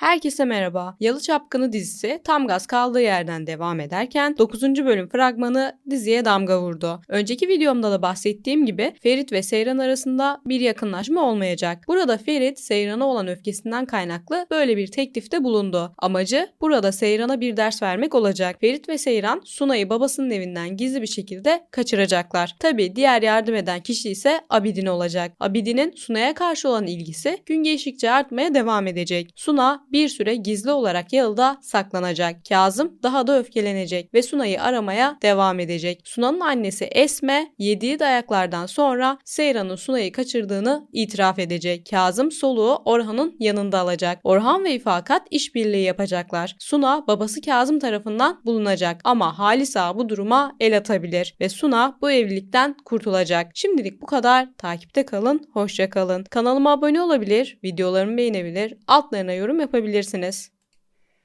Herkese merhaba. Yalı Çapkını dizisi tam gaz kaldığı yerden devam ederken 9. bölüm fragmanı diziye damga vurdu. Önceki videomda da bahsettiğim gibi Ferit ve Seyran arasında bir yakınlaşma olmayacak. Burada Ferit Seyran'a olan öfkesinden kaynaklı böyle bir teklifte bulundu. Amacı burada Seyran'a bir ders vermek olacak. Ferit ve Seyran Sunay'ı babasının evinden gizli bir şekilde kaçıracaklar. Tabi diğer yardım eden kişi ise Abidin olacak. Abidin'in Sunay'a karşı olan ilgisi gün geçtikçe artmaya devam edecek. Suna bir süre gizli olarak Yalı'da saklanacak. Kazım daha da öfkelenecek ve Sunay'ı aramaya devam edecek. Suna'nın annesi Esme yediği dayaklardan sonra Seyran'ın Sunay'ı kaçırdığını itiraf edecek. Kazım soluğu Orhan'ın yanında alacak. Orhan ve İfakat işbirliği yapacaklar. Suna babası Kazım tarafından bulunacak ama Halis Ağa bu duruma el atabilir ve Suna bu evlilikten kurtulacak. Şimdilik bu kadar. Takipte kalın, hoşça kalın. Kanalıma abone olabilir, videolarımı beğenebilir, altlarına yorum yapabilirsiniz yapabilirsiniz.